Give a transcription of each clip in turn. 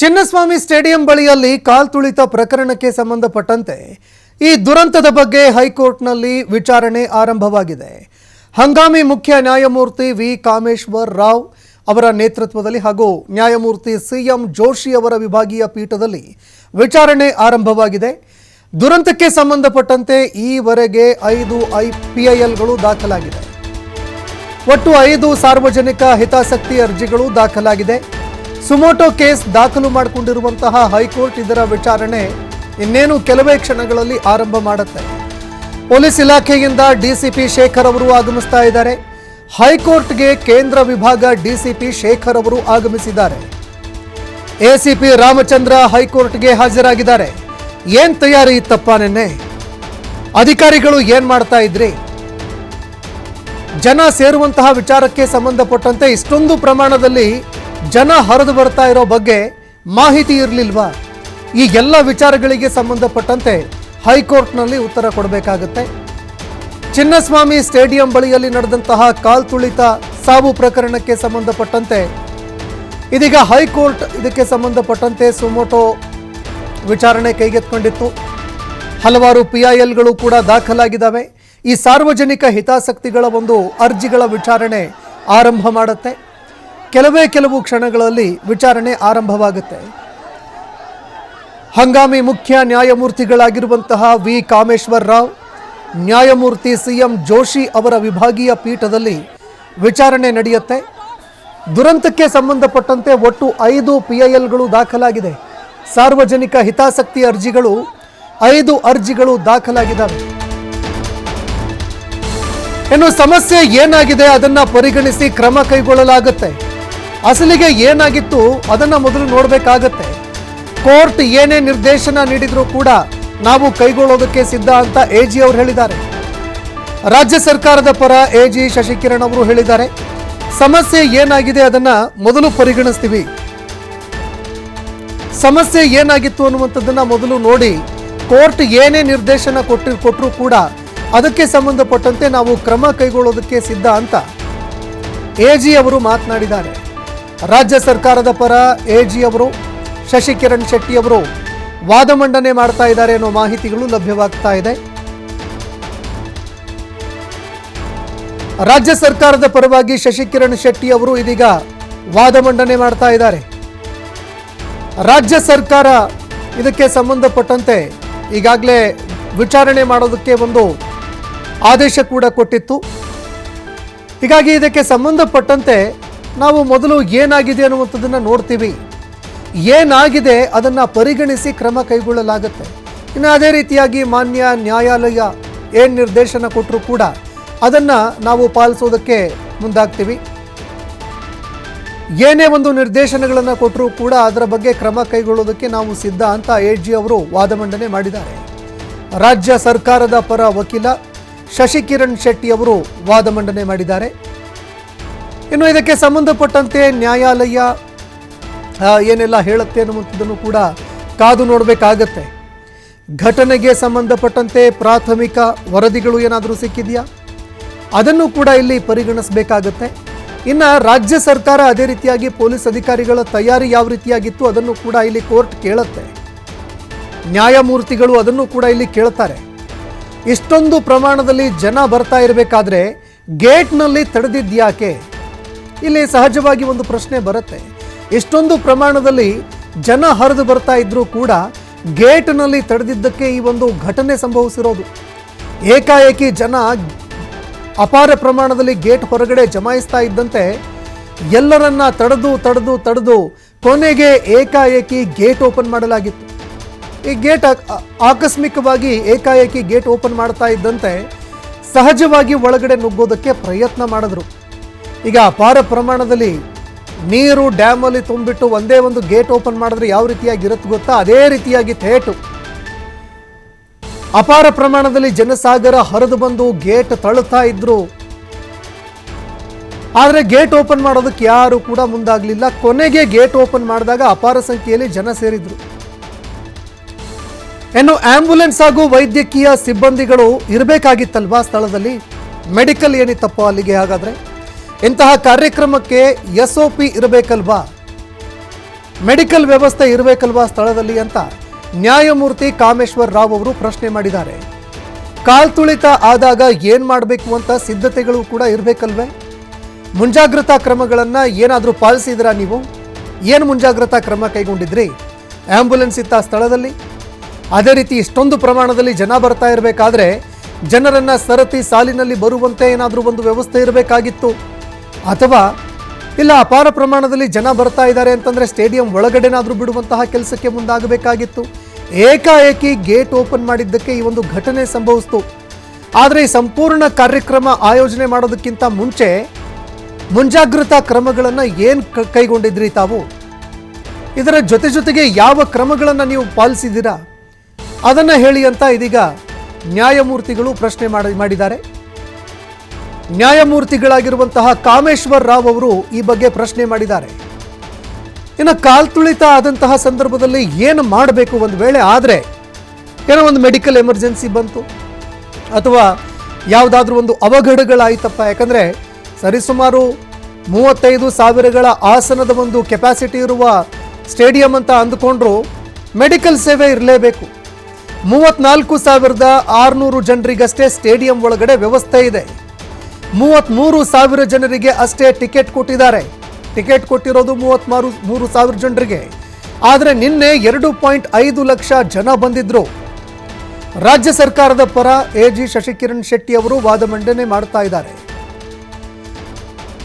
Chinnaswamy stadium ಬಳಿಯಲ್ಲಿ ಕಾಲ್ತುಳಿತ ಪ್ರಕರಣಕ್ಕೆ ಸಂಬಂಧಪಟ್ಟಂತೆ ಈ ದುರಂತದ ಬಗ್ಗೆ ಹೈಕೋರ್ಟ್ನಲ್ಲಿ ವಿಚಾರಣೆ ಆರಂಭವಾಗಿದೆ. ಹಂಗಾಮಿ ಮುಖ್ಯ ನ್ಯಾಯಮೂರ್ತಿ ವಿ. ಕಾಮೇಶ್ವರ್ ರಾವ್ ಅವರ ನೇತೃತ್ವದಲ್ಲಿ ಹಾಗೂ ನ್ಯಾಯಮೂರ್ತಿ ಸಿಎಂ ಜೋಶಿ ಅವರ ವಿಭಾಗೀಯ ಪೀಠದಲ್ಲಿ ವಿಚಾರಣೆ ಆರಂಭವಾಗಿದೆ. ದುರಂತಕ್ಕೆ ಸಂಬಂಧಪಟ್ಟಂತೆ ಈವರೆಗೆ ಐದು ಐಪಿಐಎಲ್ಗಳು ದಾಖಲಾಗಿದೆ. ಒಟ್ಟು ಐದು ಸಾರ್ವಜನಿಕ ಹಿತಾಸಕ್ತಿ ಅರ್ಜಿಗಳು ದಾಖಲಾಗಿದೆ. ಸುಮೋಟೋ ಕೇಸ್ ದಾಖಲು ಮಾಡಿಕೊಂಡಿರುವಂತಹ ಹೈಕೋರ್ಟ್ ಇದರ ವಿಚಾರಣೆ ಇನ್ನೇನು ಕೆಲವೇ ಕ್ಷಣಗಳಲ್ಲಿ ಆರಂಭ ಮಾಡುತ್ತೆ. ಪೊಲೀಸ್ ಇಲಾಖೆಯಿಂದ ಡಿಸಿಪಿ ಶೇಖರ್ ಅವರು ಆಗಮಿಸ್ತಾ ಇದ್ದಾರೆ. ಹೈಕೋರ್ಟ್ಗೆ ಕೇಂದ್ರ ವಿಭಾಗ ಡಿಸಿಪಿ ಶೇಖರ್ ಅವರು ಆಗಮಿಸಿದ್ದಾರೆ. ಎಸಿಪಿ ರಾಮಚಂದ್ರ ಹೈಕೋರ್ಟ್ಗೆ ಹಾಜರಾಗಿದ್ದಾರೆ. ಏನ್ ತಯಾರಿ ಇತ್ತಪ್ಪ ನಿನ್ನೆ? ಅಧಿಕಾರಿಗಳು ಏನ್ ಮಾಡ್ತಾ ಇದ್ರಿ? ಜನ ಸೇರುವಂತಹ ವಿಚಾರಕ್ಕೆ ಸಂಬಂಧಪಟ್ಟಂತೆ ಇಷ್ಟೊಂದು ಪ್ರಮಾಣದಲ್ಲಿ ಜನ ಹರಿದು ಬರ್ತಾ ಇರೋ ಬಗ್ಗೆ ಮಾಹಿತಿ ಇರಲಿಲ್ವಾ? ಈ ಎಲ್ಲ ವಿಚಾರಗಳಿಗೆ ಸಂಬಂಧಪಟ್ಟಂತೆ ಹೈಕೋರ್ಟ್ನಲ್ಲಿ ಉತ್ತರ ಕೊಡಬೇಕಾಗುತ್ತೆ. ಚಿನ್ನಸ್ವಾಮಿ ಸ್ಟೇಡಿಯಂ ಬಳಿಯಲ್ಲಿ ನಡೆದಂತಹ ಕಾಲ್ತುಳಿತ ಸಾವು ಪ್ರಕರಣಕ್ಕೆ ಸಂಬಂಧಪಟ್ಟಂತೆ, ಇದೀಗ ಹೈಕೋರ್ಟ್ ಇದಕ್ಕೆ ಸಂಬಂಧಪಟ್ಟಂತೆ ಸುಮೋಟೋ ವಿಚಾರಣೆ ಕೈಗೆತ್ಕೊಂಡಿತ್ತು ಹಲವಾರು ಪಿಐಎಲ್ಗಳು ಕೂಡ ದಾಖಲಾಗಿದ್ದಾವೆ. ಈ ಸಾರ್ವಜನಿಕ ಹಿತಾಸಕ್ತಿಗಳ ಒಂದು ಅರ್ಜಿಗಳ ವಿಚಾರಣೆ ಆರಂಭ ಮಾಡುತ್ತೆ. ಕೆಲವೇ ಕೆಲವು ಕ್ಷಣಗಳಲ್ಲಿ ವಿಚಾರಣೆ ಆರಂಭವಾಗುತ್ತೆ. ಹಂಗಾಮಿ ಮುಖ್ಯ ನ್ಯಾಯಮೂರ್ತಿಗಳಾಗಿರುವಂತಹ ವಿ. ಕಾಮೇಶ್ವರ ರಾವ್, ನ್ಯಾಯಮೂರ್ತಿ ಸಿ. ಎಂ. ಜೋಶಿ ಅವರ ವಿಭಾಗೀಯ ಪೀಠದಲ್ಲಿ ವಿಚಾರಣೆ ನಡೆಯುತ್ತೆ. ದುರಂತಕ್ಕೆ ಸಂಬಂಧಪಟ್ಟಂತೆ ಒಟ್ಟು ಐದು ಪಿ ಐ ಎಲ್ಗಳು ದಾಖಲಾಗಿದೆ. ಸಾರ್ವಜನಿಕ ಹಿತಾಸಕ್ತಿ ಅರ್ಜಿಗಳು, ಐದು ಅರ್ಜಿಗಳು ದಾಖಲಾಗಿದ್ದಾವೆ. ಇನ್ನು ಸಮಸ್ಯೆ ಏನಾಗಿದೆ ಅದನ್ನು ಪರಿಗಣಿಸಿ ಕ್ರಮ ಕೈಗೊಳ್ಳಲಾಗುತ್ತೆ. ಅಸಲಿಗೆ ಏನಾಗಿತ್ತು ಅದನ್ನ ಮೊದಲು ನೋಡಬೇಕಾಗತ್ತೆ. ಕೋರ್ಟ್ ಏನೇ ನಿರ್ದೇಶನ ನೀಡಿದರೂ ಕೂಡ ನಾವು ಕೈಗೊಳ್ಳೋದಕ್ಕೆ ಸಿದ್ಧ ಅಂತ ಎ ಜಿ ಅವರು ಹೇಳಿದ್ದಾರೆ. ರಾಜ್ಯ ಸರ್ಕಾರದ ಪರ ಎ ಜಿ ಶಶಿಕಿರಣ್ ಅವರು ಹೇಳಿದ್ದಾರೆ. ಸಮಸ್ಯೆ ಏನಾಗಿದೆ ಅದನ್ನ ಮೊದಲು ಪರಿಗಣಿಸ್ತೀವಿ. ಸಮಸ್ಯೆ ಏನಾಗಿತ್ತು ಅನ್ನುವಂಥದ್ದನ್ನ ಮೊದಲು ನೋಡಿ ಕೋರ್ಟ್ ಏನೇ ನಿರ್ದೇಶನ ಕೊಟ್ಟು ಕೊಟ್ಟರೂ ಕೂಡ ಅದಕ್ಕೆ ಸಂಬಂಧಪಟ್ಟಂತೆ ನಾವು ಕ್ರಮ ಕೈಗೊಳ್ಳೋದಕ್ಕೆ ಸಿದ್ಧ ಅಂತ ಎಜಿ ಅವರು ಮಾತನಾಡಿದ್ದಾರೆ. ರಾಜ್ಯ ಸರ್ಕಾರದ ಪರ ಎಜಿ ಅವರು, ಶಶಿಕಿರಣ್ ಶೆಟ್ಟಿ ಅವರು ವಾದ ಮಂಡನೆ ಮಾಡ್ತಾ ಇದ್ದಾರೆ ಅನ್ನೋ ಮಾಹಿತಿಗಳು ಲಭ್ಯವಾಗ್ತಾ ಇದೆ. ರಾಜ್ಯ ಸರ್ಕಾರದ ಪರವಾಗಿ ಶಶಿಕಿರಣ್ ಶೆಟ್ಟಿ ಅವರು ಇದೀಗ ವಾದ ಮಂಡನೆ ಮಾಡ್ತಾ ಇದ್ದಾರೆ. ರಾಜ್ಯ ಸರ್ಕಾರ ಇದಕ್ಕೆ ಸಂಬಂಧಪಟ್ಟಂತೆ ಈಗಾಗಲೇ ವಿಚಾರಣೆ ಮಾಡೋದಕ್ಕೆ ಒಂದು ಆದೇಶ ಕೂಡ ಕೊಟ್ಟಿತ್ತು. ಹೀಗಾಗಿ ಇದಕ್ಕೆ ಸಂಬಂಧಪಟ್ಟಂತೆ ನಾವು ಮೊದಲು ಏನಾಗಿದೆ ಅನ್ನುವಂಥದ್ದನ್ನು ನೋಡ್ತೀವಿ. ಏನಾಗಿದೆ ಅದನ್ನು ಪರಿಗಣಿಸಿ ಕ್ರಮ ಕೈಗೊಳ್ಳಲಾಗುತ್ತೆ. ಇನ್ನು ಅದೇ ರೀತಿಯಾಗಿ ಮಾನ್ಯ ನ್ಯಾಯಾಲಯ ಏನು ನಿರ್ದೇಶನ ಕೊಟ್ಟರೂ ಕೂಡ ಅದನ್ನು ನಾವು ಪಾಲಿಸೋದಕ್ಕೆ ಮುಂದಾಗ್ತೀವಿ. ಏನೇ ಒಂದು ನಿರ್ದೇಶನಗಳನ್ನು ಕೊಟ್ಟರೂ ಕೂಡ ಅದರ ಬಗ್ಗೆ ಕ್ರಮ ಕೈಗೊಳ್ಳೋದಕ್ಕೆ ನಾವು ಸಿದ್ಧ ಅಂತ ಎ ಜಿ ಅವರು ವಾದ ಮಂಡನೆ ಮಾಡಿದ್ದಾರೆ. ರಾಜ್ಯ ಸರ್ಕಾರದ ಪರ ವಕೀಲ ಶಶಿಕಿರಣ್ ಶೆಟ್ಟಿ ಅವರು ವಾದ ಮಂಡನೆ ಮಾಡಿದ್ದಾರೆ. ಇನ್ನು ಇದಕ್ಕೆ ಸಂಬಂಧಪಟ್ಟಂತೆ ನ್ಯಾಯಾಲಯ ಏನೆಲ್ಲ ಹೇಳುತ್ತೆ ಅನ್ನುವಂಥದ್ದನ್ನು ಕೂಡ ಕಾದು ನೋಡಬೇಕಾಗತ್ತೆ. ಘಟನೆಗೆ ಸಂಬಂಧಪಟ್ಟಂತೆ ಪ್ರಾಥಮಿಕ ವರದಿಗಳು ಏನಾದರೂ ಸಿಕ್ಕಿದೆಯಾ? ಅದನ್ನು ಕೂಡ ಇಲ್ಲಿ ಪರಿಗಣಿಸಬೇಕಾಗತ್ತೆ. ಇನ್ನು ರಾಜ್ಯ ಸರ್ಕಾರ ಅದೇ ರೀತಿಯಾಗಿ ಪೊಲೀಸ್ ಅಧಿಕಾರಿಗಳ ತಯಾರಿ ಯಾವ ರೀತಿಯಾಗಿತ್ತು ಅದನ್ನು ಕೂಡ ಇಲ್ಲಿ ಕೋರ್ಟ್ ಕೇಳುತ್ತೆ. ನ್ಯಾಯಮೂರ್ತಿಗಳು ಅದನ್ನು ಕೂಡ ಇಲ್ಲಿ ಕೇಳ್ತಾರೆ. ಇಷ್ಟೊಂದು ಪ್ರಮಾಣದಲ್ಲಿ ಜನ ಬರ್ತಾ ಇರಬೇಕಾದ್ರೆ ಗೇಟ್ನಲ್ಲಿ ತಡೆದಿದ್ಯಾಕೆ ಇಲ್ಲಿ ಸಹಜವಾಗಿ ಒಂದು ಪ್ರಶ್ನೆ ಬರುತ್ತೆ. ಎಷ್ಟೊಂದು ಪ್ರಮಾಣದಲ್ಲಿ ಜನ ಹರಿದು ಬರ್ತಾ ಇದ್ರೂ ಕೂಡ ಗೇಟ್ನಲ್ಲಿ ತಡೆದಿದ್ದಕ್ಕೆ ಈ ಒಂದು ಘಟನೆ ಸಂಭವಿಸಿರೋದು. ಏಕಾಏಕಿ ಜನ ಅಪಾರ ಪ್ರಮಾಣದಲ್ಲಿ ಗೇಟ್ ಹೊರಗಡೆ ಜಮಾಯಿಸ್ತಾ ಇದ್ದಂತೆ ಎಲ್ಲರನ್ನ ತಡೆದು ತಡೆದು ತಡೆದು ಕೊನೆಗೆ ಏಕಾಏಕಿ ಗೇಟ್ ಓಪನ್ ಮಾಡಲಾಗಿತ್ತು. ಈ ಗೇಟ್ ಆಕಸ್ಮಿಕವಾಗಿ ಏಕಾಏಕಿ ಗೇಟ್ ಓಪನ್ ಮಾಡ್ತಾ ಇದ್ದಂತೆ ಸಹಜವಾಗಿ ಒಳಗಡೆ ನುಗ್ಗೋದಕ್ಕೆ ಪ್ರಯತ್ನ ಮಾಡಿದ್ರು. ಈಗ ಅಪಾರ ಪ್ರಮಾಣದಲ್ಲಿ ನೀರು ಡ್ಯಾಮಲ್ಲಿ ತುಂಬಿಟ್ಟು ಒಂದೇ ಒಂದು ಗೇಟ್ ಓಪನ್ ಮಾಡಿದ್ರೆ ಯಾವ ರೀತಿಯಾಗಿ ಇರುತ್ತೆ ಗೊತ್ತಾ? ಅದೇ ರೀತಿಯಾಗಿ ಥೇಟು. ಅಪಾರ ಪ್ರಮಾಣದಲ್ಲಿ ಜನಸಾಗರ ಹರಿದು ಬಂದು ಗೇಟ್ ತಳ್ಳುತ್ತಾ ಇದ್ರು. ಆದರೆ ಗೇಟ್ ಓಪನ್ ಮಾಡೋದಕ್ಕೆ ಯಾರು ಕೂಡ ಮುಂದಾಗಲಿಲ್ಲ. ಕೊನೆಗೆ ಗೇಟ್ ಓಪನ್ ಮಾಡಿದಾಗ ಅಪಾರ ಸಂಖ್ಯೆಯಲ್ಲಿ ಜನ ಸೇರಿದ್ರು. ಇನ್ನು ಆಂಬ್ಯುಲೆನ್ಸ್ ಹಾಗೂ ವೈದ್ಯಕೀಯ ಸಿಬ್ಬಂದಿಗಳು ಇರಬೇಕಾಗಿತ್ತಲ್ವಾ ಸ್ಥಳದಲ್ಲಿ? ಮೆಡಿಕಲ್ ಏನಿತ್ತಪ್ಪ ಅಲ್ಲಿಗೆ ಹಾಗಾದ್ರೆ? ಇಂತಹ ಕಾರ್ಯಕ್ರಮಕ್ಕೆ ಎಸ್ ಒ ಪಿ ಇರಬೇಕಲ್ವಾ? ಮೆಡಿಕಲ್ ವ್ಯವಸ್ಥೆ ಇರಬೇಕಲ್ವಾ ಸ್ಥಳದಲ್ಲಿ ಅಂತ ನ್ಯಾಯಮೂರ್ತಿ ಕಾಮೇಶ್ವರ್ ರಾವ್ ಅವರು ಪ್ರಶ್ನೆ ಮಾಡಿದ್ದಾರೆ. ಕಾಲ್ತುಳಿತ ಆದಾಗ ಏನು ಮಾಡಬೇಕು ಅಂತ ಸಿದ್ಧತೆಗಳು ಕೂಡ ಇರಬೇಕಲ್ವೇ? ಮುಂಜಾಗ್ರತಾ ಕ್ರಮಗಳನ್ನು ಏನಾದರೂ ಪಾಲಿಸಿದ್ರಾ ನೀವು? ಏನು ಮುಂಜಾಗ್ರತಾ ಕ್ರಮ ಕೈಗೊಂಡಿದ್ರಿ? ಆ್ಯಂಬುಲೆನ್ಸ್ ಇತ್ತ ಸ್ಥಳದಲ್ಲಿ? ಅದೇ ರೀತಿ ಇಷ್ಟೊಂದು ಪ್ರಮಾಣದಲ್ಲಿ ಜನ ಬರ್ತಾ ಇರಬೇಕಾದ್ರೆ ಜನರನ್ನು ಸರತಿ ಸಾಲಿನಲ್ಲಿ ಬರುವಂತೆ ಏನಾದರೂ ಒಂದು ವ್ಯವಸ್ಥೆ ಇರಬೇಕಾಗಿತ್ತು. ಅಥವಾ, ಇಲ್ಲ, ಅಪಾರ ಪ್ರಮಾಣದಲ್ಲಿ ಜನ ಬರ್ತಾ ಇದ್ದಾರೆ ಅಂತಂದರೆ ಸ್ಟೇಡಿಯಂ ಒಳಗಡೆನಾದರೂ ಬಿಡುವಂತಹ ಕೆಲಸಕ್ಕೆ ಮುಂದಾಗಬೇಕಾಗಿತ್ತು. ಏಕಾಏಕಿ ಗೇಟ್ ಓಪನ್ ಮಾಡಿದ್ದಕ್ಕೆ ಈ ಒಂದು ಘಟನೆ ಸಂಭವಿಸ್ತು. ಆದರೆ ಈ ಸಂಪೂರ್ಣ ಕಾರ್ಯಕ್ರಮ ಆಯೋಜನೆ ಮಾಡೋದಕ್ಕಿಂತ ಮುಂಚೆ ಮುಂಜಾಗ್ರತಾ ಕ್ರಮಗಳನ್ನು ಏನು ಕೈಗೊಂಡಿದ್ರಿ ತಾವು? ಇದರ ಜೊತೆ ಜೊತೆಗೆ ಯಾವ ಕ್ರಮಗಳನ್ನು ನೀವು ಪಾಲಿಸಿದ್ದೀರಾ? ಅದನ್ನು ಹೇಳಿ ಅಂತ ಇದೀಗ ನ್ಯಾಯಮೂರ್ತಿಗಳು ಪ್ರಶ್ನೆ ಮಾಡಿ, ಮಾಡಿದ್ದಾರೆ. ನ್ಯಾಯಮೂರ್ತಿಗಳಾಗಿರುವಂತಹ ಕಾಮೇಶ್ವರ್ ರಾವ್ ಅವರು ಈ ಬಗ್ಗೆ ಪ್ರಶ್ನೆ ಮಾಡಿದ್ದಾರೆ. ಇನ್ನು ಕಾಲ್ತುಳಿತ ಆದಂತಹ ಸಂದರ್ಭದಲ್ಲಿ ಏನು ಮಾಡಬೇಕು ಒಂದು ವೇಳೆ ಆದರೆ ಏನೋ ಒಂದು ಮೆಡಿಕಲ್ ಎಮರ್ಜೆನ್ಸಿ ಬಂತು ಅಥವಾ ಯಾವುದಾದ್ರೂ ಒಂದು ಅವಘಡಗಳಾಯಿತಪ್ಪ. ಯಾಕಂದರೆ ಸರಿಸುಮಾರು ಮೂವತ್ತೈದು ಸಾವಿರಗಳ ಆಸನದ ಒಂದು ಕೆಪಾಸಿಟಿ ಇರುವ ಸ್ಟೇಡಿಯಂ ಅಂತ ಅಂದುಕೊಂಡ್ರು ಮೆಡಿಕಲ್ ಸೇವೆ ಇರಲೇಬೇಕು. ಮೂವತ್ತ್ನಾಲ್ಕು ಸಾವಿರದ ಆರುನೂರು ಜನರಿಗಷ್ಟೇ ಸ್ಟೇಡಿಯಂ ಒಳಗಡೆ ವ್ಯವಸ್ಥೆ ಇದೆ. ಮೂವತ್ತ್ಮೂರು ಸಾವಿರ ಜನರಿಗೆ ಅಷ್ಟೇ ಟಿಕೆಟ್ ಕೊಟ್ಟಿದ್ದಾರೆ. ಟಿಕೆಟ್ ಕೊಟ್ಟಿರೋದು ಮೂವತ್ತ್ಮಾರು ಮೂರು ಸಾವಿರ ಜನರಿಗೆ. ಆದರೆ ನಿನ್ನೆ ಎರಡು ಪಾಯಿಂಟ್ ಐದು ಲಕ್ಷ ಜನ ಬಂದಿದ್ರು. ರಾಜ್ಯ ಸರ್ಕಾರದ ಪರ ಎ ಜಿ ಶಶಿಕಿರಣ್ ಶೆಟ್ಟಿ ಅವರು ವಾದ ಮಂಡನೆ ಮಾಡ್ತಾ ಇದ್ದಾರೆ.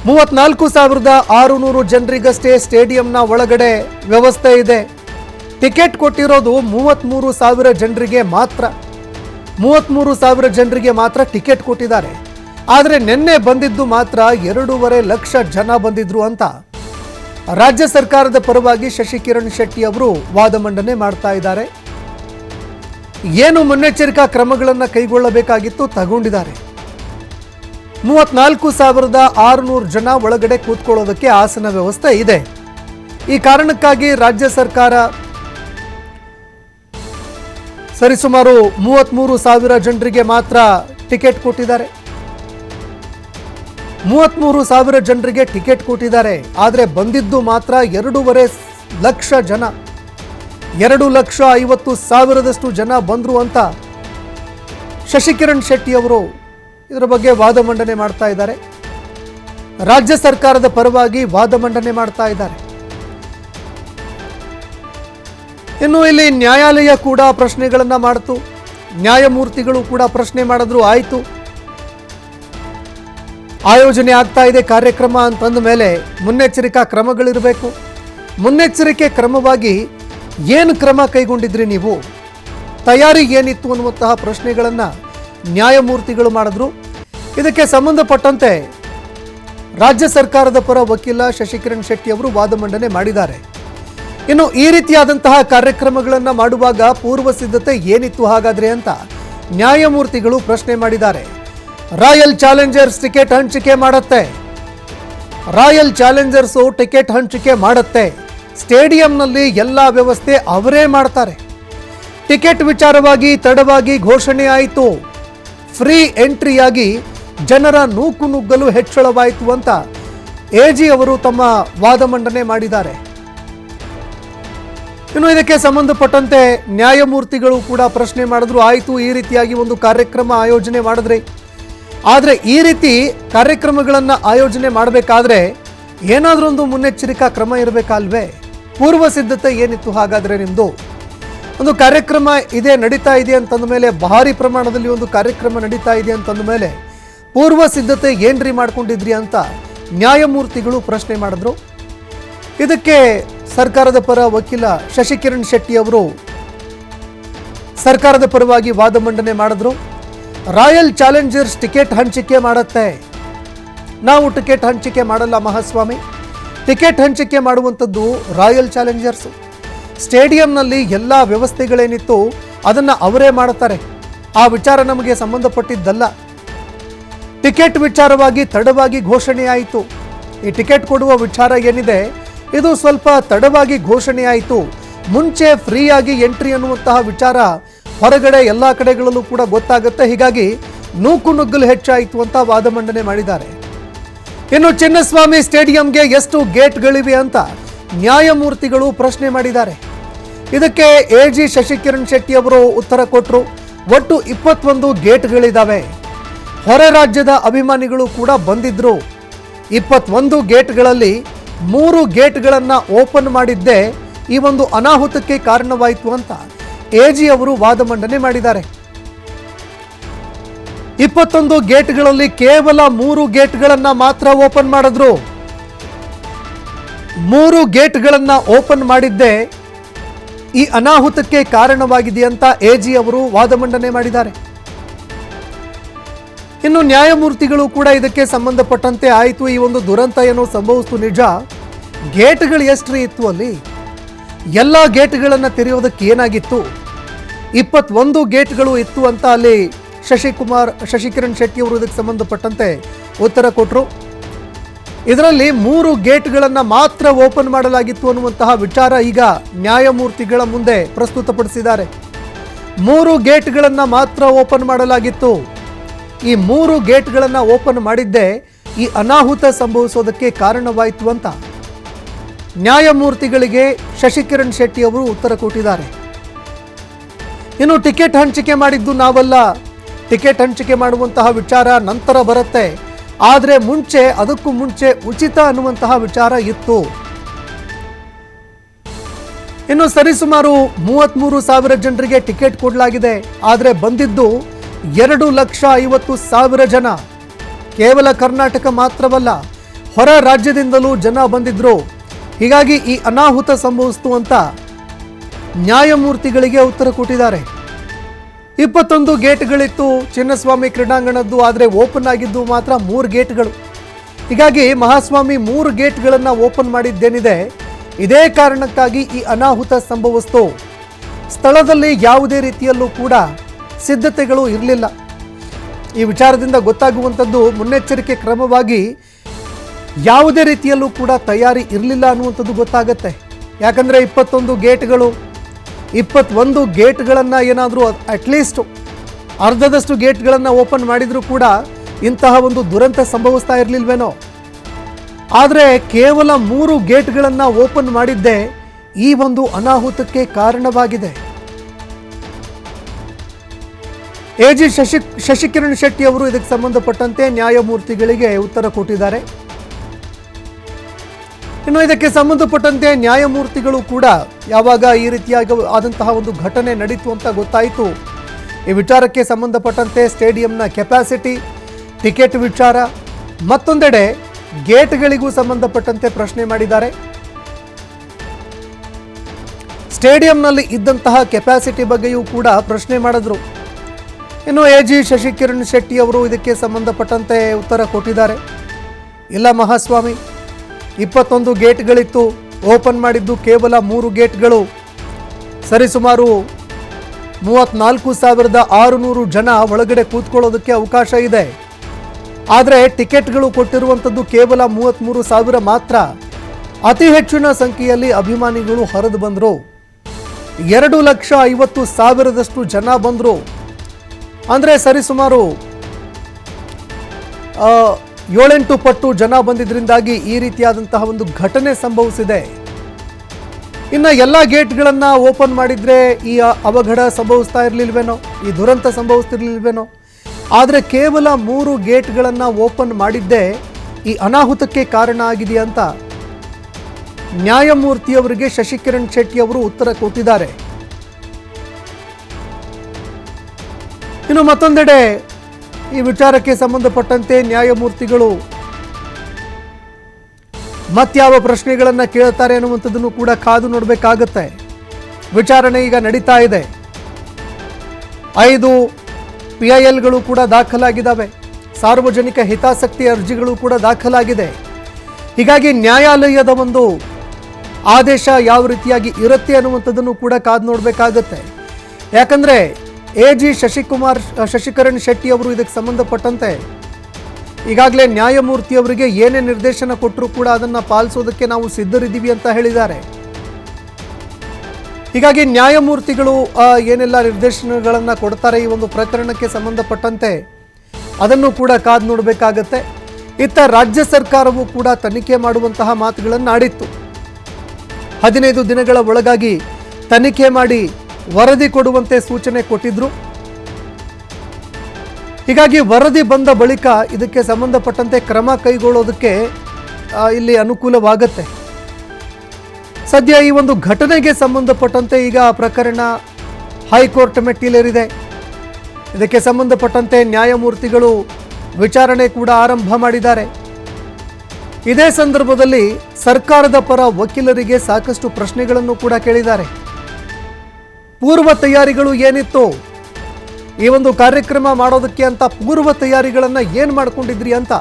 ಮೂವತ್ನಾಲ್ಕು ಸಾವಿರದ ಆರುನೂರು ಜನರಿಗಷ್ಟೇ ಸ್ಟೇಡಿಯಂನ ಒಳಗಡೆ ವ್ಯವಸ್ಥೆ ಇದೆ. ಟಿಕೆಟ್ ಕೊಟ್ಟಿರೋದು ಮೂವತ್ತ್ಮೂರು ಸಾವಿರ ಜನರಿಗೆ ಮಾತ್ರ. ಮೂವತ್ತ್ಮೂರು ಸಾವಿರ ಜನರಿಗೆ ಮಾತ್ರ ಟಿಕೆಟ್ ಕೊಟ್ಟಿದ್ದಾರೆ. ಆದರೆ ನಿನ್ನೆ ಬಂದಿದ್ದು ಮಾತ್ರ ಎರಡೂವರೆ ಲಕ್ಷ ಜನ ಬಂದಿದ್ರು ಅಂತ. ರಾಜ್ಯ ಸರ್ಕಾರದ ಪರವಾಗಿ ಶಶಿಕಿರಣ್ ಶೆಟ್ಟಿ ಅವರು ವಾದ ಮಂಡನೆ ಮಾಡ್ತಾ ಇದ್ದಾರೆ. ಏನು ಮುನ್ನೆಚ್ಚರಿಕಾ ಕ್ರಮಗಳನ್ನು ಕೈಗೊಳ್ಳಬೇಕಾಗಿತ್ತು ತಗೊಂಡಿದ್ದಾರೆ. ಮೂವತ್ನಾಲ್ಕು ಸಾವಿರದ ಆರುನೂರು ಜನ ಒಳಗಡೆ ಕೂತ್ಕೊಳ್ಳೋದಕ್ಕೆ ಆಸನ ವ್ಯವಸ್ಥೆ ಇದೆ. ಈ ಕಾರಣಕ್ಕಾಗಿ ರಾಜ್ಯ ಸರ್ಕಾರ ಸರಿಸುಮಾರು ಮೂವತ್ತ್ಮೂರು ಸಾವಿರ ಜನರಿಗೆ ಮಾತ್ರ ಟಿಕೆಟ್ ಕೊಟ್ಟಿದ್ದಾರೆ. ಮೂವತ್ತ್ಮೂರು ಸಾವಿರ ಜನರಿಗೆ ಟಿಕೆಟ್ ಕೊಟ್ಟಿದ್ದಾರೆ. ಆದರೆ ಬಂದಿದ್ದು ಮಾತ್ರ ಎರಡೂವರೆ ಲಕ್ಷ ಜನ. ಎರಡು ಲಕ್ಷ ಐವತ್ತು ಸಾವಿರದಷ್ಟು ಜನ ಬಂದರು ಅಂತ ಶಶಿಕಿರಣ್ ಶೆಟ್ಟಿ ಅವರು ಇದರ ಬಗ್ಗೆ ವಾದ ಮಂಡನೆ ಮಾಡ್ತಾ ಇದ್ದಾರೆ. ರಾಜ್ಯ ಸರ್ಕಾರದ ಪರವಾಗಿ ವಾದ ಮಂಡನೆ ಮಾಡ್ತಾ ಇದ್ದಾರೆ. ಇನ್ನು ಇಲ್ಲಿ ನ್ಯಾಯಾಲಯ ಕೂಡ ಪ್ರಶ್ನೆಗಳನ್ನು ಮಾಡಿತು. ನ್ಯಾಯಮೂರ್ತಿಗಳು ಕೂಡ ಪ್ರಶ್ನೆ ಮಾಡಿದ್ರು, ಆಯಿತು. ಆಯೋಜನೆ ಆಗ್ತಾ ಇದೆ ಕಾರ್ಯಕ್ರಮ ಅಂತಂದ ಮೇಲೆ ಮುನ್ನೆಚ್ಚರಿಕಾ ಕ್ರಮಗಳಿರಬೇಕು. ಮುನ್ನೆಚ್ಚರಿಕೆ ಕ್ರಮವಾಗಿ ಏನು ಕ್ರಮ ಕೈಗೊಂಡಿದ್ರಿ ನೀವು? ತಯಾರಿ ಏನಿತ್ತು ಅನ್ನುವಂತಹ ಪ್ರಶ್ನೆಗಳನ್ನು ನ್ಯಾಯಮೂರ್ತಿಗಳು ಮಾಡಿದ್ರು. ಇದಕ್ಕೆ ಸಂಬಂಧಪಟ್ಟಂತೆ ರಾಜ್ಯ ಸರ್ಕಾರದ ಪರ ವಕೀಲ ಶಶಿಕಿರಣ್ ಶೆಟ್ಟಿ ಅವರು ವಾದ ಮಂಡನೆ ಮಾಡಿದ್ದಾರೆ. ಇನ್ನು ಈ ರೀತಿಯಾದಂತಹ ಕಾರ್ಯಕ್ರಮಗಳನ್ನು ಮಾಡುವಾಗ ಪೂರ್ವ ಸಿದ್ಧತೆ ಏನಿತ್ತು ಹಾಗಾದ್ರೆ ಅಂತ ನ್ಯಾಯಮೂರ್ತಿಗಳು ಪ್ರಶ್ನೆ ಮಾಡಿದ್ದಾರೆ. ರಾಯಲ್ ಚಾಲೆಂಜರ್ಸ್ ಟಿಕೆಟ್ ಹಂಚಿಕೆ ಮಾಡುತ್ತೆ. ರಾಯಲ್ ಚಾಲೆಂಜರ್ಸು ಟಿಕೆಟ್ ಹಂಚಿಕೆ ಮಾಡುತ್ತೆ. ಸ್ಟೇಡಿಯಂನಲ್ಲಿ ಎಲ್ಲ ವ್ಯವಸ್ಥೆ ಅವರೇ ಮಾಡ್ತಾರೆ. ಟಿಕೆಟ್ ವಿಚಾರವಾಗಿ ತಡವಾಗಿ ಘೋಷಣೆ ಆಯಿತು. ಫ್ರೀ ಎಂಟ್ರಿಯಾಗಿ ಜನರ ನೂಕು ನುಗ್ಗಲು ಹೆಚ್ಚಳವಾಯಿತು ಅಂತ ಎ ಜಿ ಅವರು ತಮ್ಮ ವಾದ ಮಂಡನೆ ಮಾಡಿದ್ದಾರೆ. ಇನ್ನು ಇದಕ್ಕೆ ಸಂಬಂಧಪಟ್ಟಂತೆ ನ್ಯಾಯಮೂರ್ತಿಗಳು ಕೂಡ ಪ್ರಶ್ನೆ ಮಾಡಿದ್ರು. ಆಯಿತು, ಈ ರೀತಿಯಾಗಿ ಒಂದು ಕಾರ್ಯಕ್ರಮ ಆಯೋಜನೆ ಮಾಡಿದ್ರಿ ಆದರೆ ಈ ರೀತಿ ಕಾರ್ಯಕ್ರಮಗಳನ್ನು ಆಯೋಜನೆ ಮಾಡಬೇಕಾದ್ರೆ ಏನಾದರೂ ಒಂದು ಮುನ್ನೆಚ್ಚರಿಕಾ ಕ್ರಮ ಇರಬೇಕಲ್ವೇ? ಪೂರ್ವ ಸಿದ್ಧತೆ ಏನಿತ್ತು ಹಾಗಾದರೆ ನಿಮ್ಮದು ಒಂದು ಕಾರ್ಯಕ್ರಮ ಇದೆ, ನಡೀತಾ ಇದೆ ಅಂತಂದ ಮೇಲೆ, ಭಾರಿ ಪ್ರಮಾಣದಲ್ಲಿ ಒಂದು ಕಾರ್ಯಕ್ರಮ ನಡೀತಾ ಇದೆ ಅಂತಂದ ಮೇಲೆ ಪೂರ್ವ ಸಿದ್ಧತೆ ಏನ್ರಿ ಮಾಡ್ಕೊಂಡಿದ್ರಿ ಅಂತ ನ್ಯಾಯಮೂರ್ತಿಗಳು ಪ್ರಶ್ನೆ ಮಾಡಿದ್ರು. ಇದಕ್ಕೆ ಸರ್ಕಾರದ ಪರ ವಕೀಲ ಶಶಿಕಿರಣ್ ಶೆಟ್ಟಿ ಅವರು ಸರ್ಕಾರದ ಪರವಾಗಿ ವಾದ ಮಂಡನೆ ಮಾಡಿದ್ರು. ರಾಯಲ್ ಚಾಲೆಂಜರ್ಸ್ ಟಿಕೆಟ್ ಹಂಚಿಕೆ ಮಾಡುತ್ತೆ. ನಾವು ಟಿಕೆಟ್ ಹಂಚಿಕೆ ಮಾಡಲ್ಲ ಮಹಾಸ್ವಾಮಿ. ಟಿಕೆಟ್ ಹಂಚಿಕೆ ಮಾಡುವಂಥದ್ದು ರಾಯಲ್ ಚಾಲೆಂಜರ್ಸ್. ಸ್ಟೇಡಿಯಂನಲ್ಲಿ ಎಲ್ಲ ವ್ಯವಸ್ಥೆಗಳೇನಿತ್ತು ಅದನ್ನು ಅವರೇ ಮಾಡುತ್ತಾರೆ. ಆ ವಿಚಾರ ನಮಗೆ ಸಂಬಂಧಪಟ್ಟಿದ್ದಲ್ಲ. ಟಿಕೆಟ್ ವಿಚಾರವಾಗಿ ತಡವಾಗಿ ಘೋಷಣೆಯಾಯಿತು ಈ ಟಿಕೆಟ್ ಕೊಡುವ ವಿಚಾರ ಏನಿದೆ? ಇದು ಸ್ವಲ್ಪ ತಡವಾಗಿ ಘೋಷಣೆಯಾಯಿತು ಮುಂಚೆ ಫ್ರೀಯಾಗಿ ಎಂಟ್ರಿ ಅನ್ನುವಂತಹ ವಿಚಾರ ಹೊರಗಡೆ ಎಲ್ಲ ಕಡೆಗಳಲ್ಲೂ ಕೂಡ ಗೊತ್ತಾಗುತ್ತೆ. ಹೀಗಾಗಿ ನೂಕು ನುಗ್ಗಲು ಹೆಚ್ಚಾಯಿತು ಅಂತ ವಾದ ಮಂಡನೆ ಮಾಡಿದ್ದಾರೆ. ಇನ್ನು ಚಿನ್ನಸ್ವಾಮಿ ಸ್ಟೇಡಿಯಂಗೆ ಎಷ್ಟು ಗೇಟ್ಗಳಿವೆ ಅಂತ ನ್ಯಾಯಮೂರ್ತಿಗಳು ಪ್ರಶ್ನೆ ಮಾಡಿದ್ದಾರೆ. ಇದಕ್ಕೆ ಎ ಜಿ ಶಶಿಕಿರಣ್ ಶೆಟ್ಟಿ ಅವರು ಉತ್ತರ ಕೊಟ್ಟರು ಒಟ್ಟು ಇಪ್ಪತ್ತೊಂದು ಗೇಟ್ಗಳಿದ್ದಾವೆ ಹೊರ ರಾಜ್ಯದ ಅಭಿಮಾನಿಗಳು ಕೂಡ ಬಂದಿದ್ರು. ಇಪ್ಪತ್ತೊಂದು ಗೇಟ್ಗಳಲ್ಲಿ ಮೂರು ಗೇಟ್ಗಳನ್ನು ಓಪನ್ ಮಾಡಿದ್ದೇ ಈ ಒಂದು ಅನಾಹುತಕ್ಕೆ ಕಾರಣವಾಯಿತು ಅಂತ ಎ ಜಿ ಅವರು ವಾದ ಮಂಡನೆ ಮಾಡಿದ್ದಾರೆ. ಇಪ್ಪತ್ತೊಂದು ಗೇಟ್ಗಳಲ್ಲಿ ಕೇವಲ ಮೂರು ಗೇಟ್ಗಳನ್ನ ಮಾತ್ರ ಓಪನ್ ಮಾಡಿದ್ರು. ಮೂರು ಗೇಟ್ಗಳನ್ನ ಓಪನ್ ಮಾಡಿದ್ದೇ ಈ ಅನಾಹುತಕ್ಕೆ ಕಾರಣವಾಗಿದೆ ಅಂತ ಎಜಿ ಅವರು ವಾದ ಮಂಡನೆ ಮಾಡಿದ್ದಾರೆ. ಇನ್ನು ನ್ಯಾಯಮೂರ್ತಿಗಳು ಕೂಡ ಇದಕ್ಕೆ ಸಂಬಂಧಪಟ್ಟಂತೆ ಆಯಿತು ಈ ಒಂದು ದುರಂತ ಏನೋ ಸಂಭವಿಸ್ತು ನಿಜ. ಗೇಟ್ಗಳು ಎಷ್ಟ್ರಿ ಇತ್ತು ಅಲ್ಲಿ? ಎಲ್ಲ ಗೇಟ್ಗಳನ್ನು ತೆರೆಯೋದಕ್ಕೆ ಏನಾಗಿತ್ತು? ಇಪ್ಪತ್ತೊಂದು ಗೇಟ್ಗಳು ಇತ್ತು ಅಂತ ಅಲ್ಲಿ ಶಶಿಕುಮಾರ್, ಶಶಿಕಿರಣ್ ಶೆಟ್ಟಿ ಅವರು ಇದಕ್ಕೆ ಸಂಬಂಧಪಟ್ಟಂತೆ ಉತ್ತರ ಕೊಟ್ಟರು ಇದರಲ್ಲಿ ಮೂರು ಗೇಟ್ಗಳನ್ನು ಮಾತ್ರ ಓಪನ್ ಮಾಡಲಾಗಿತ್ತು ಅನ್ನುವಂತಹ ವಿಚಾರ ಈಗ ನ್ಯಾಯಮೂರ್ತಿಗಳ ಮುಂದೆ ಪ್ರಸ್ತುತಪಡಿಸಿದ್ದಾರೆ. ಮೂರು ಗೇಟ್ಗಳನ್ನು ಮಾತ್ರ ಓಪನ್ ಮಾಡಲಾಗಿತ್ತು. ಈ ಮೂರು ಗೇಟ್ಗಳನ್ನು ಓಪನ್ ಮಾಡಿದ್ದೇ ಈ ಅನಾಹುತ ಸಂಭವಿಸೋದಕ್ಕೆ ಕಾರಣವಾಯಿತು ಅಂತ. ನ್ಯಾಯಮೂರ್ತಿಗಳಿಗೆ ಶಶಿಕಿರಣ್ ಶೆಟ್ಟಿ ಅವರು ಉತ್ತರ ಕೊಟ್ಟಿದ್ದಾರೆ. ಇನ್ನು ಟಿಕೆಟ್ ಹಂಚಿಕೆ ಮಾಡಿದ್ದು ನಾವಲ್ಲ. ಟಿಕೆಟ್ ಹಂಚಿಕೆ ಮಾಡುವಂತಹ ವಿಚಾರ ನಂತರ ಬರುತ್ತೆ. ಆದರೆ ಮುಂಚೆ, ಅದಕ್ಕೂ ಮುಂಚೆ ಉಚಿತ ಅನ್ನುವಂತಹ ವಿಚಾರ ಇತ್ತು. ಇನ್ನು ಸರಿಸುಮಾರು ಮೂವತ್ತ್ಮೂರು ಸಾವಿರ ಜನರಿಗೆ ಟಿಕೆಟ್ ಕೊಡಲಾಗಿದೆ. ಆದರೆ ಬಂದಿದ್ದು ಎರಡು ಲಕ್ಷ ಐವತ್ತು ಸಾವಿರ ಜನ. ಕೇವಲ ಕರ್ನಾಟಕ ಮಾತ್ರವಲ್ಲ, ಹೊರ ರಾಜ್ಯದಿಂದಲೂ ಜನ ಬಂದಿದ್ರು. ಹೀಗಾಗಿ ಈ ಅನಾಹುತ ಸಂಭವಿಸ್ತು ಅಂತ ನ್ಯಾಯಮೂರ್ತಿಗಳಿಗೆ ಉತ್ತರ ಕೊಟ್ಟಿದ್ದಾರೆ. ಇಪ್ಪತ್ತೊಂದು ಗೇಟ್ಗಳಿತ್ತು, ಚಿನ್ನಸ್ವಾಮಿ ಕ್ರೀಡಾಂಗಣದ್ದು ಆದರೆ ಓಪನ್ ಆಗಿದ್ದು ಮಾತ್ರ ಮೂರು ಗೇಟ್ಗಳು. ಹೀಗಾಗಿ ಮಹಾಸ್ವಾಮಿ ಮೂರು ಗೇಟ್ಗಳನ್ನು ಓಪನ್ ಮಾಡಿದ್ದೇನಿದೆ, ಇದೇ ಕಾರಣಕ್ಕಾಗಿ ಈ ಅನಾಹುತ ಸಂಭವಿಸ್ತು. ಸ್ಥಳದಲ್ಲಿ ಯಾವುದೇ ರೀತಿಯಲ್ಲೂ ಕೂಡ ಸಿದ್ಧತೆಗಳು ಇರಲಿಲ್ಲ. ಈ ವಿಚಾರದಿಂದ ಗೊತ್ತಾಗುವಂಥದ್ದು ಮುನ್ನೆಚ್ಚರಿಕೆ ಕ್ರಮವಾಗಿ ಯಾವುದೇ ರೀತಿಯಲ್ಲೂ ಕೂಡ ತಯಾರಿ ಇರಲಿಲ್ಲ ಅನ್ನುವಂಥದ್ದು ಗೊತ್ತಾಗತ್ತೆ. ಯಾಕಂದರೆ ಇಪ್ಪತ್ತೊಂದು ಗೇಟ್ಗಳು, ಇಪ್ಪತ್ತೊಂದು ಗೇಟ್ಗಳನ್ನು ಏನಾದರೂ ಅಟ್ಲೀಸ್ಟ್ ಅರ್ಧದಷ್ಟು ಗೇಟ್ಗಳನ್ನು ಓಪನ್ ಮಾಡಿದರೂ ಕೂಡ ಇಂತಹ ಒಂದು ದುರಂತ ಸಂಭವಿಸ್ತಾ ಇರಲಿಲ್ವೇನೋ? ಆದರೆ ಕೇವಲ ಮೂರು ಗೇಟ್ಗಳನ್ನು ಓಪನ್ ಮಾಡಿದ್ದೇ ಈ ಒಂದು ಅನಾಹುತಕ್ಕೆ ಕಾರಣವಾಗಿದೆ. ಎ ಜಿ ಶಶಿ ಶಶಿಕಿರಣ್ ಶೆಟ್ಟಿ ಅವರು ಇದಕ್ಕೆ ಸಂಬಂಧಪಟ್ಟಂತೆ ನ್ಯಾಯಮೂರ್ತಿಗಳಿಗೆ ಉತ್ತರ ಕೊಟ್ಟಿದ್ದಾರೆ. ಇನ್ನು ಇದಕ್ಕೆ ಸಂಬಂಧಪಟ್ಟಂತೆ ನ್ಯಾಯಮೂರ್ತಿಗಳು ಕೂಡ ಯಾವಾಗ ಈ ರೀತಿಯಾಗಿ ಆದಂತಹ ಒಂದು ಘಟನೆ ನಡೀತು ಅಂತ ಗೊತ್ತಾಯಿತು. ಈ ವಿಚಾರಕ್ಕೆ ಸಂಬಂಧಪಟ್ಟಂತೆ ಸ್ಟೇಡಿಯಂನ ಕೆಪಾಸಿಟಿ, ಟಿಕೆಟ್ ವಿಚಾರ, ಮತ್ತೊಂದೆಡೆ ಗೇಟ್ಗಳಿಗೂ ಸಂಬಂಧಪಟ್ಟಂತೆ ಪ್ರಶ್ನೆ ಮಾಡಿದ್ದಾರೆ. ಸ್ಟೇಡಿಯಂನಲ್ಲಿ ಇದ್ದಂತಹ ಕೆಪಾಸಿಟಿ ಬಗ್ಗೆಯೂ ಕೂಡ ಪ್ರಶ್ನೆ ಮಾಡಿದ್ರು. ಇನ್ನು ಎ ಜಿ ಶಶಿಕಿರಣ್ ಶೆಟ್ಟಿ ಅವರು ಇದಕ್ಕೆ ಸಂಬಂಧಪಟ್ಟಂತೆ ಉತ್ತರ ಕೊಟ್ಟಿದ್ದಾರೆ. ಇಲ್ಲ ಮಹಾಸ್ವಾಮಿ. ಇಪ್ಪತ್ತೊಂದು ಗೇಟ್ಗಳಿತ್ತು. ಓಪನ್ ಮಾಡಿದ್ದು ಕೇವಲ ಮೂರು ಗೇಟ್ಗಳು. ಸರಿಸುಮಾರು ಮೂವತ್ನಾಲ್ಕು ಸಾವಿರದ ಆರುನೂರು ಜನ ಒಳಗಡೆ ಕೂತ್ಕೊಳ್ಳೋದಕ್ಕೆ ಅವಕಾಶ ಇದೆ. ಆದರೆ ಟಿಕೆಟ್ಗಳು ಕೊಟ್ಟಿರುವಂಥದ್ದು ಕೇವಲ ಮೂವತ್ತ್ಮೂರು ಸಾವಿರ ಮಾತ್ರ. ಅತಿ ಹೆಚ್ಚಿನ ಸಂಖ್ಯೆಯಲ್ಲಿ ಅಭಿಮಾನಿಗಳು ಹರಿದು ಬಂದರು. ಎರಡು ಲಕ್ಷ ಐವತ್ತು ಸಾವಿರದಷ್ಟು ಜನ ಬಂದರು. ಅಂದರೆ ಸರಿಸುಮಾರು ಏಳೆಂಟು ಪಟ್ಟು ಜನ ಬಂದಿದ್ದರಿಂದಾಗಿ ಈ ರೀತಿಯಾದಂತಹ ಒಂದು ಘಟನೆ ಸಂಭವಿಸಿದೆ. ಇನ್ನು ಎಲ್ಲ ಗೇಟ್ಗಳನ್ನು ಓಪನ್ ಮಾಡಿದ್ರೆ ಈ ಅವಘಡ ಸಂಭವಿಸ್ತಾ ಇರಲಿಲ್ವೇನೋ, ಈ ದುರಂತ ಸಂಭವಿಸ್ತಿರ್ಲಿಲ್ವೇನೋ. ಆದರೆ ಕೇವಲ ಮೂರು ಗೇಟ್ಗಳನ್ನು ಓಪನ್ ಮಾಡಿದ್ದೇ ಈ ಅನಾಹುತಕ್ಕೆ ಕಾರಣ ಆಗಿದೆ ಅಂತ ನ್ಯಾಯಮೂರ್ತಿಯವರಿಗೆ ಶಶಿಕಿರಣ್ ಶೆಟ್ಟಿ ಅವರು ಉತ್ತರ ಕೊಟ್ಟಿದ್ದಾರೆ. ಇನ್ನು ಮತ್ತೊಂದೆಡೆ ಈ ವಿಚಾರಕ್ಕೆ ಸಂಬಂಧಪಟ್ಟಂತೆ ನ್ಯಾಯಮೂರ್ತಿಗಳು ಮತ್ಯಾವ ಪ್ರಶ್ನೆಗಳನ್ನು ಕೇಳ್ತಾರೆ ಅನ್ನುವಂಥದ್ದನ್ನು ಕೂಡ ಕಾದು ನೋಡಬೇಕಾಗತ್ತೆ. ವಿಚಾರಣೆ ಈಗ ನಡೀತಾ ಇದೆ. ಐದು ಪಿ ಐ ಎಲ್ಗಳು ಕೂಡ ದಾಖಲಾಗಿದ್ದಾವೆ ಸಾರ್ವಜನಿಕ ಹಿತಾಸಕ್ತಿ ಅರ್ಜಿಗಳು ಕೂಡ ದಾಖಲಾಗಿದೆ. ಹೀಗಾಗಿ ನ್ಯಾಯಾಲಯದ ಒಂದು ಆದೇಶ ಯಾವ ರೀತಿಯಾಗಿ ಇರುತ್ತೆ ಅನ್ನುವಂಥದ್ದನ್ನು ಕೂಡ ಕಾದು ನೋಡಬೇಕಾಗತ್ತೆ. ಯಾಕಂದರೆ ಎ ಜಿ ಶಶಿಕುಮಾರ್ ಶಶಿಕರಣ್ ಶೆಟ್ಟಿ ಅವರು ಇದಕ್ಕೆ ಸಂಬಂಧಪಟ್ಟಂತೆ ಈಗಾಗಲೇ ನ್ಯಾಯಮೂರ್ತಿಯವರಿಗೆ ಏನೇ ನಿರ್ದೇಶನ ಕೊಟ್ಟರೂ ಕೂಡ ಅದನ್ನು ಪಾಲಿಸೋದಕ್ಕೆ ನಾವು ಸಿದ್ಧರಿದ್ದೀವಿ ಅಂತ ಹೇಳಿದ್ದಾರೆ. ಹೀಗಾಗಿ ನ್ಯಾಯಮೂರ್ತಿಗಳು ಏನೆಲ್ಲ ನಿರ್ದೇಶನಗಳನ್ನು ಕೊಡ್ತಾರೆ ಈ ಒಂದು ಪ್ರಕರಣಕ್ಕೆ ಸಂಬಂಧಪಟ್ಟಂತೆ ಅದನ್ನು ಕೂಡ ಕಾದು ನೋಡಬೇಕಾಗತ್ತೆ. ಇತ್ತ ರಾಜ್ಯ ಸರ್ಕಾರವು ಕೂಡ ತನಿಖೆ ಮಾಡುವಂತಹ ಮಾತುಗಳನ್ನು ಆಡಿತ್ತು ಹದಿನೈದು ದಿನಗಳ ಒಳಗಾಗಿ ತನಿಖೆ ಮಾಡಿ ವರದಿ ಕೊಡುವಂತೆ ಸೂಚನೆ ಕೊಟ್ಟಿದ್ರು. ಹೀಗಾಗಿ ವರದಿ ಬಂದ ಬಳಿಕ ಇದಕ್ಕೆ ಸಂಬಂಧಪಟ್ಟಂತೆ ಕ್ರಮ ಕೈಗೊಳ್ಳೋದಕ್ಕೆ ಇಲ್ಲಿ ಅನುಕೂಲವಾಗತ್ತೆ. ಸದ್ಯ ಈ ಒಂದು ಘಟನೆಗೆ ಸಂಬಂಧಪಟ್ಟಂತೆ ಈಗ ಪ್ರಕರಣ ಹೈಕೋರ್ಟ್ ಮೆಟ್ಟಿಲೇರಿದೆ. ಇದಕ್ಕೆ ಸಂಬಂಧಪಟ್ಟಂತೆ ನ್ಯಾಯಮೂರ್ತಿಗಳು ವಿಚಾರಣೆ ಕೂಡ ಆರಂಭ ಮಾಡಿದ್ದಾರೆ. ಇದೇ ಸಂದರ್ಭದಲ್ಲಿ ಸರ್ಕಾರದ ಪರ ವಕೀಲರಿಗೆ ಸಾಕಷ್ಟು ಪ್ರಶ್ನೆಗಳನ್ನು ಕೂಡ ಕೇಳಿದ್ದಾರೆ. ಪೂರ್ವ ತಯಾರಿಗಳು ಏನಿತ್ತು? ಈ ಒಂದು ಕಾರ್ಯಕ್ರಮ ಮಾಡೋದಕ್ಕೆ ಅಂತ ಪೂರ್ವ ತಯಾರಿಗಳನ್ನು ಏನು ಮಾಡ್ಕೊಂಡಿದ್ರಿ ಅಂತ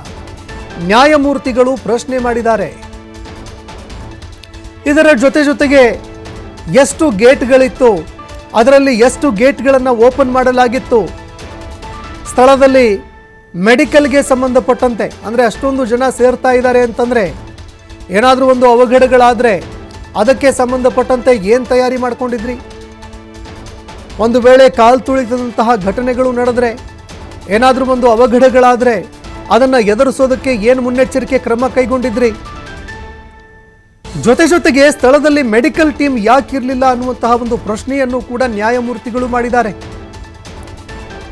ನ್ಯಾಯಮೂರ್ತಿಗಳು ಪ್ರಶ್ನೆ ಮಾಡಿದ್ದಾರೆ. ಇದರ ಜೊತೆ ಜೊತೆಗೆ ಎಷ್ಟು ಗೇಟ್ಗಳಿತ್ತು? ಅದರಲ್ಲಿ ಎಷ್ಟು ಗೇಟ್ಗಳನ್ನು ಓಪನ್ ಮಾಡಲಾಗಿತ್ತು? ಸ್ಥಳದಲ್ಲಿ ಮೆಡಿಕಲ್ಗೆ ಸಂಬಂಧಪಟ್ಟಂತೆ, ಅಂದರೆ ಅಷ್ಟೊಂದು ಜನ ಸೇರ್ತಾ ಇದ್ದಾರೆ ಅಂತಂದರೆ ಏನಾದರೂ ಒಂದು ಅವಘಡಗಳಾದರೆ ಅದಕ್ಕೆ ಸಂಬಂಧಪಟ್ಟಂತೆ ಏನು ತಯಾರಿ ಮಾಡ್ಕೊಂಡಿದ್ರಿ? ಒಂದು ವೇಳೆ ಕಾಲ್ ತುಳಿದಂತಹ ಘಟನೆಗಳು ನಡೆದರೆ, ಏನಾದರೂ ಒಂದು ಅವಘಡಗಳಾದರೆ ಅದನ್ನು ಎದುರಿಸೋದಕ್ಕೆ ಏನು ಮುನ್ನೆಚ್ಚರಿಕೆ ಕ್ರಮ ಕೈಗೊಂಡಿದ್ರಿ? ಜೊತೆ ಜೊತೆಗೆ ಸ್ಥಳದಲ್ಲಿ ಮೆಡಿಕಲ್ ಟೀಮ್ ಯಾಕಿರಲಿಲ್ಲ ಅನ್ನುವಂತಹ ಒಂದು ಪ್ರಶ್ನೆಯನ್ನು ಕೂಡ ನ್ಯಾಯಮೂರ್ತಿಗಳು ಮಾಡಿದ್ದಾರೆ.